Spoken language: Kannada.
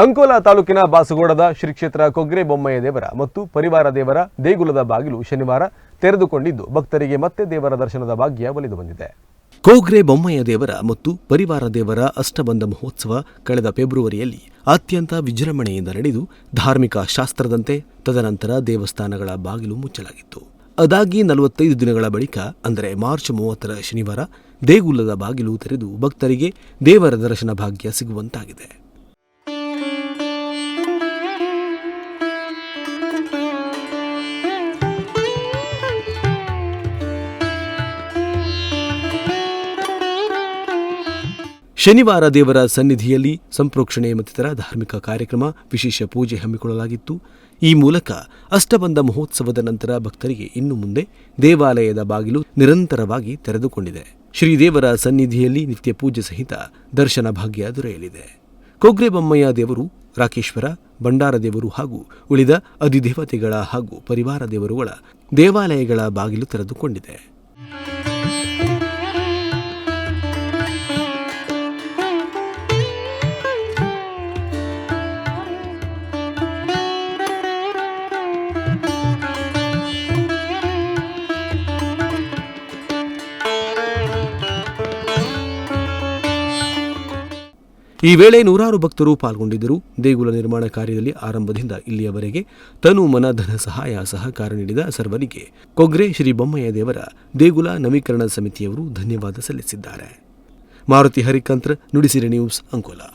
ಅಂಕೋಲಾ ತಾಲೂಕಿನ ಬಾಸಗೋಡದ ಶ್ರೀ ಕ್ಷೇತ್ರ ಕೊಗ್ರೆ ಬೊಮ್ಮಯ್ಯ ದೇವರ ಮತ್ತು ಪರಿವಾರ ದೇವರ ದೇಗುಲದ ಬಾಗಿಲು ಶನಿವಾರ ತೆರೆದುಕೊಂಡಿದ್ದು, ಭಕ್ತರಿಗೆ ಮತ್ತೆ ದೇವರ ದರ್ಶನದ ಭಾಗ್ಯ ಒಲಿದು ಬಂದಿದೆ. ಕೋಗ್ರೆ ಬೊಮ್ಮಯ್ಯ ದೇವರ ಮತ್ತು ಪರಿವಾರ ದೇವರ ಅಷ್ಟಬಂಧ ಮಹೋತ್ಸವ ಕಳೆದ ಫೆಬ್ರವರಿಯಲ್ಲಿ ಅತ್ಯಂತ ವಿಜೃಂಭಣೆಯಿಂದ ನಡೆದು ಧಾರ್ಮಿಕ ಶಾಸ್ತ್ರದಂತೆ ತದನಂತರ ದೇವಸ್ಥಾನಗಳ ಬಾಗಿಲು ಮುಚ್ಚಲಾಗಿತ್ತು. ಅದಾಗಿ ನಲವತ್ತೈದು ದಿನಗಳ ಬಳಿಕ, ಅಂದರೆ ಮಾರ್ಚ್ ಮೂವತ್ತರ ಶನಿವಾರ, ದೇಗುಲದ ಬಾಗಿಲು ತೆರೆದು ಭಕ್ತರಿಗೆ ದೇವರ ದರ್ಶನ ಭಾಗ್ಯ ಸಿಗುವಂತಾಗಿದೆ. ಶನಿವಾರ ದೇವರ ಸನ್ನಿಧಿಯಲ್ಲಿ ಸಂಪ್ರೋಕ್ಷಣೆ ಮತ್ತಿತರ ಧಾರ್ಮಿಕ ಕಾರ್ಯಕ್ರಮ, ವಿಶೇಷ ಪೂಜೆ ಹಮ್ಮಿಕೊಳ್ಳಲಾಗಿತ್ತು. ಈ ಮೂಲಕ ಅಷ್ಟಬಂಧ ಮಹೋತ್ಸವದ ನಂತರ ಭಕ್ತರಿಗೆ ಇನ್ನು ಮುಂದೆ ದೇವಾಲಯದ ಬಾಗಿಲು ನಿರಂತರವಾಗಿ ತೆರೆದುಕೊಂಡಿದೆ. ಶ್ರೀದೇವರ ಸನ್ನಿಧಿಯಲ್ಲಿ ನಿತ್ಯ ಪೂಜೆ ಸಹಿತ ದರ್ಶನ ಭಾಗ್ಯ ದೊರೆಯಲಿದೆ. ಕೊಗ್ರೆಬೊಮ್ಮಯ್ಯ ದೇವರು, ರಾಕೇಶ್ವರ, ಭಂಡಾರ ದೇವರು ಹಾಗೂ ಉಳಿದ ಅಧಿದೇವತೆಗಳ ಹಾಗೂ ಪರಿವಾರ ದೇವರುಗಳ ದೇವಾಲಯಗಳ ಬಾಗಿಲು ತೆರೆದುಕೊಂಡಿದೆ. ಈ ವೇಳೆ ನೂರಾರು ಭಕ್ತರು ಪಾಲ್ಗೊಂಡಿದ್ದರು. ದೇಗುಲ ನಿರ್ಮಾಣ ಕಾರ್ಯದಲ್ಲಿ ಆರಂಭದಿಂದ ಇಲ್ಲಿಯವರೆಗೆ ತನು ಮನ, ಧನ, ಸಹಾಯ, ಸಹಕಾರ ನೀಡಿದ ಸರ್ವರಿಗೆ ಕೊಗ್ರೆ ಶ್ರೀ ಬೊಮ್ಮಯ್ಯ ದೇವರ ದೇಗುಲ ನವೀಕರಣ ಸಮಿತಿಯವರು ಧನ್ಯವಾದ ಸಲ್ಲಿಸಿದ್ದಾರೆ. ಮಾರುತಿ ಹರಿಕಂತ್ರ, ನುಡಿಸಿರಿ ನ್ಯೂಸ್, ಅಂಕೋಲಾ.